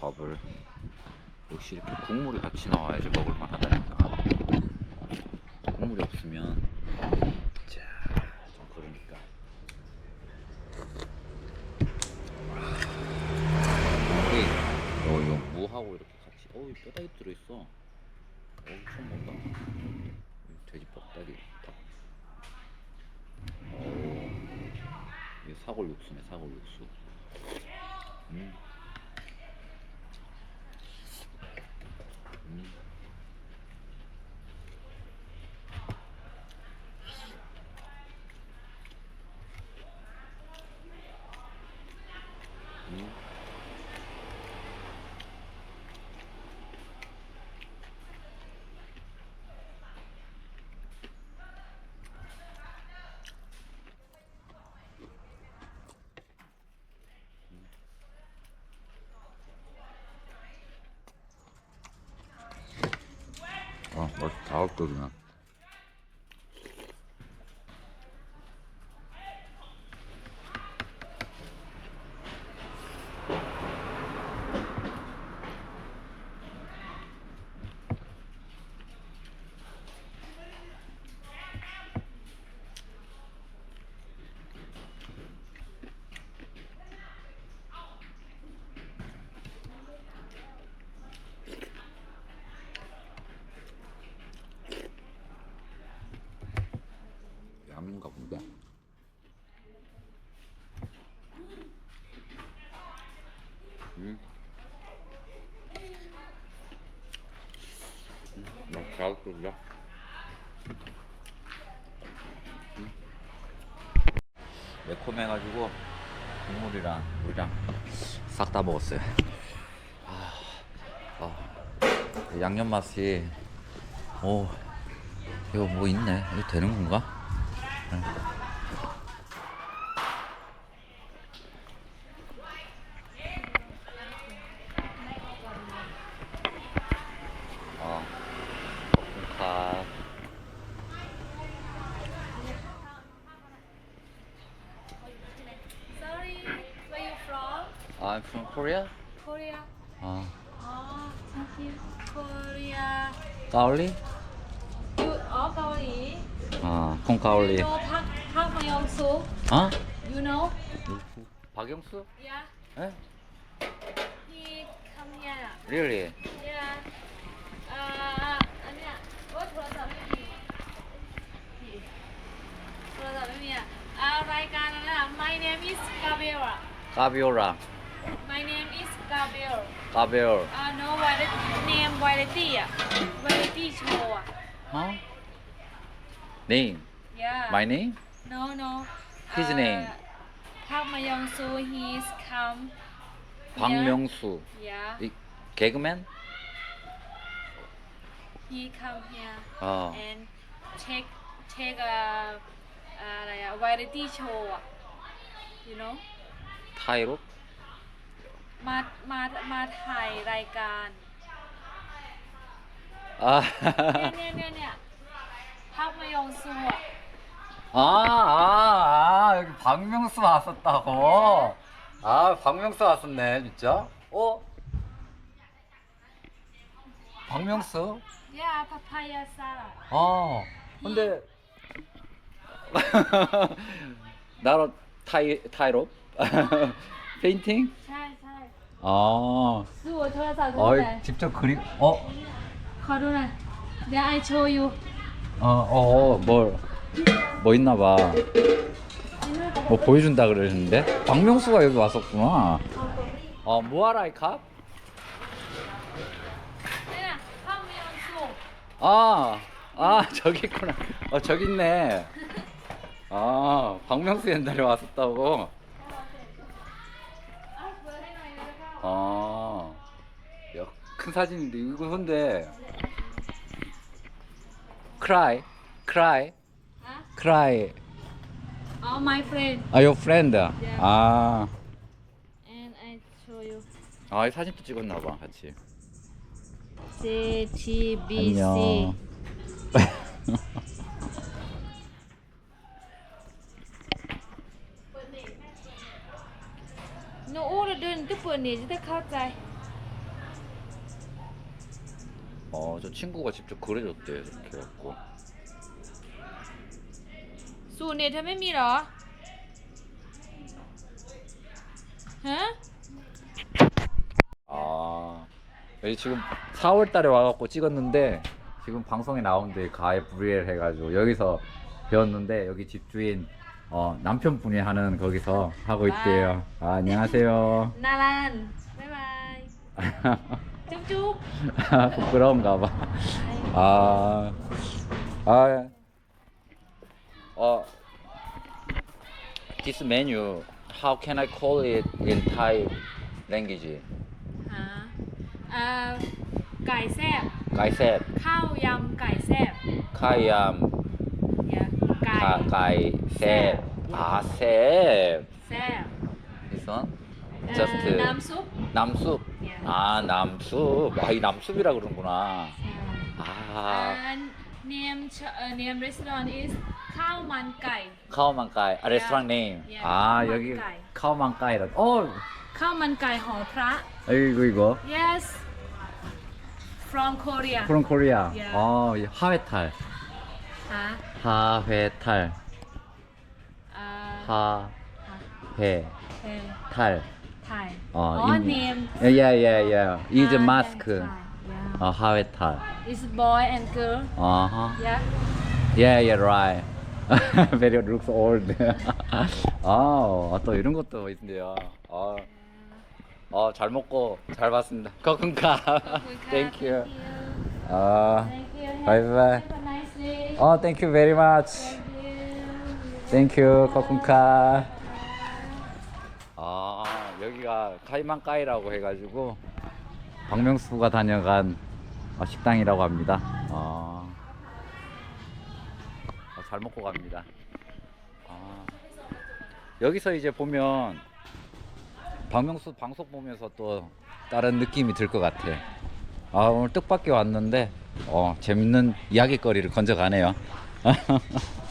밥을 역시 이렇게 국물이 같이 나와야지 먹을 만 하다니까. 국물이 없으면. 자좀 그러니까. 국물이 어 이거. 무하고 이렇게 같이 어이 뼈다귀 들어있어. 어 처음 본다. 돼지 뼈다귀. 딱 오, 이게 사골 육수네 사골 육수 음. 음. 음. 아. 아홉 도 양인가 본데. 음. 음, 잘 끓여. 음. 매콤해가지고 국물이랑 물이랑 싹 다 먹었어요. 아, 아, 양념 맛이 오 이거 뭐 있네. 이거 되는 건가? 어, 볶음밥. Sorry, where you from? I'm from Korea. Korea. 아, Oh, thank you. Korea. 가올리? You are 어, 콩카올리. You know, 박, 박영수. 어? You know? 박영수? Yeah. 에? He come here. Really? Yeah. 아, 아니야. 뭐 들어서 들어서 아니야. 아, 라이카나라. My name is Gabriela. Gabriela. My name is Gabriel. Gabriel. 아, uh, no, variety name variety. Variety is more. Huh? Name? Yeah. My name? No, no. His uh, name? Park Myung Soo. He's come. Park yeah. Myung Soo. Yeah. The Gagman? He come here oh. and take take a, a, a variety show. You know. ไทยรูปมา มา um, Ah. 박명수. 아, 아, 아, 여기 박명수 왔었다고. 아, 박명수 왔었네, 진짜. 어? 박명수? 야 파파야 사라 아, 근데. 나로 타이, 타이롭? 페인팅? 아, 수, 어, 직접 그리, 어? 考出来 then I show 어어뭘뭐 뭐 있나 봐. 뭐 보여준다 그러는데 박명수가 여기 왔었구나. 어 무아라이 컵? 아, 아 저기 있구나. 어 저기 있네. 아 박명수 옛날에 왔었다고. 아, 큰 사진인데 이거 근데 cry? Cry? Huh? Cry. Oh, my friend. 아, your friend. Yeah. 아. And I show you. 아, 이 사진도 찍었나 봐. 같이. C, T, B, C. 안녕. No, all the doing good for me. Just a cut 어, 저 친구가 직접 그려줬대 이렇게 갖고. สูตรเน็ตเธอไม่มีเหรอ ฮะ 아, 여기 지금 4월달에 와갖고 찍었는데 지금 방송에 나오는데 가에 브리엘 해가지고 여기서 배웠는데 여기 집주인 어, 남편분이 하는 거기서 하고 있대요. 아, 안녕하세요. นารัน บ๊ายบาย จุ๊บจุ๊บ 부끄러운가 봐. 아, 아, 어, this menu, how can I call it in Thai language? ฮะเอ่อไก่แซ่บ 가이셉, ข้าวยำไก่แซ่บ 카이암, เนี่ยไก่ 가, 가이셉, 아, 셉. แซ่บ This one? เอ่อ Just น้ำซุป 남숲. 아 남숲 아이 남숲이라 그러는구나 아 And name ch- uh, name restaurant is Khao Man Kai. 카오만카이 아 레스토랑 네임 예, 아 여기 카오만카이. 카오만카이라 어 Khao Man Kai Ho Pra. 이거 이거 Yes. From Korea. 프롬 코리아 예. 어 하회탈 Ah, 하회탈 uh, 하회탈 hey. Thai. 어, All in- name. Yeah, yeah, yeah. Is Thai, mask. Yeah. 어, 하회탈. It's boy and girl. 어허. Yeah. Yeah, yeah, right. Very looks old. 아, 또 이런 것도 있네요. 아, 아, 잘 먹고 잘 봤습니다. 거군가. Thank you. 아, Thank you. Have- Bye bye. Have a nice day. 어, thank you very much. Thank you. Thank you, 거군가. 아, 여기가 카이만카이라고 해가지고 박명수가 다녀간 어, 식당이라고 합니다. 어, 어, 잘 먹고 갑니다. 아, 여기서 이제 보면 박명수 방송 보면서 또 다른 느낌이 들 것 같아. 아, 오늘 뜻밖의 왔는데 어, 재밌는 이야기거리를 건져가네요.